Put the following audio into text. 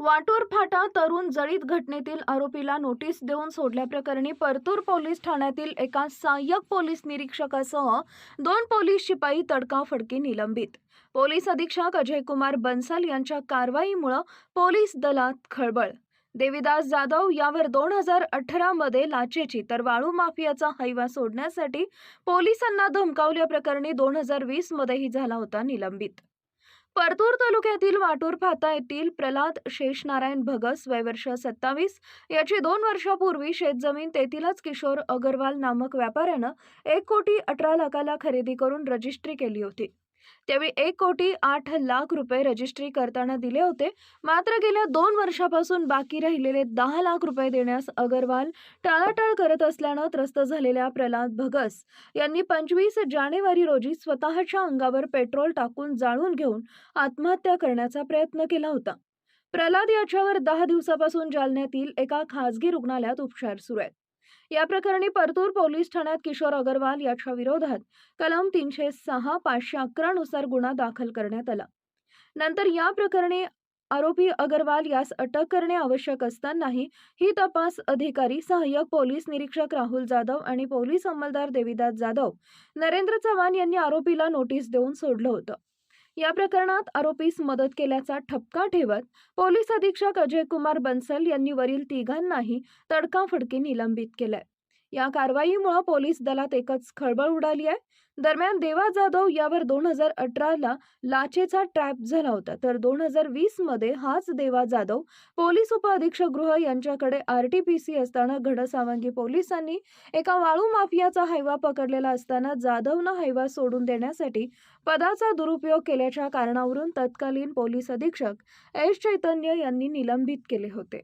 वाटूर फाटा तरुण जळीत घटनेतील आरोपीला नोटीस देऊन सोडल्याप्रकरणी परतूर पोलीस ठाण्यातील एका सहाय्यक पोलीस निरीक्षकासह दोन पोलीस शिपाई तडकाफडकी निलंबित. पोलीस अधीक्षक अजय कुमार बन्सल यांच्या कारवाईमुळे पोलीस दलात खळबळ. देवीदास जाधव यावर दोन हजार अठरामध्ये लाचेची तर वाळू माफियाचा हैवा सोडण्यासाठी पोलिसांना धमकावल्याप्रकरणी दोन हजार वीसमध्येही झाला होता निलंबित. परतूर तालुक्यातील वाटूर फाता येथील प्रल्हाद शेषनारायण भगस वयवर्ष सत्तावीस याची दोन वर्षापूर्वी शेतजमीन तेथीलच किशोर अगरवाल नामक व्यापाऱ्यानं एक कोटी अठरा लाखाला खरेदी करून रजिस्ट्री केली होती. त्यावेळी एक कोटी आठ लाख रुपये रजिस्ट्री करताना दिले होते. मात्र गेल्या दोन वर्षापासून बाकी राहिलेले दहा लाख रुपये देण्यास अगरवाल टाळाटाळ करत असल्यानं त्रस्त झालेल्या प्रल्हाद भगस यांनी पंचवीस जानेवारी रोजी स्वतःच्या अंगावर पेट्रोल टाकून जाळून घेऊन आत्महत्या करण्याचा प्रयत्न केला होता. प्रल्हाद याच्यावर दहा दिवसापासून जालन्यातील एका खासगी रुग्णालयात उपचार सुरू आहेत. या प्रकरणी परतूर पोलीस ठाण्यात किशोर अगरवाल याच्या विरोधात कलम तीनशे सहा पाचशे अकरा नुसार गुन्हा दाखल करण्यात आला. नंतर या प्रकरणी आरोपी अगरवाल यास अटक करणे आवश्यक असतानाही ही तपास अधिकारी सहाय्यक पोलीस निरीक्षक राहुल जाधव आणि पोलीस अंमलदार देविदास जाधव नरेंद्र चव्हाण यांनी आरोपीला नोटीस देऊन सोडलं होतं. या प्रकरणात आरोपीस मदत केल्याचा ठपका ठेवत पोलीस अधीक्षक अजय कुमार बन्सल यांनी वरील तिघांनाही तडकाफडकी निलंबित केलंय. या कारवाईमुळे पोलीस दलात एकच खळबळ उडाली आहे. दरम्यान देवा जाधव यावर दोन हजार अठराला लाचेचा ट्रॅप झाला होता. तर दोन हजार वीसमध्ये हाच देवा जाधव पोलीस उपअधीक्षक गृह यांच्याकडे आर टी पी सी असताना घडसावंगी पोलिसांनी एका वाळू माफियाचा हैवा पकडलेला असताना जाधवनं हैवा सोडून देण्यासाठी पदाचा दुरुपयोग केल्याच्या कारणावरून तत्कालीन पोलीस अधीक्षक एस चैतन्य यांनी निलंबित केले होते.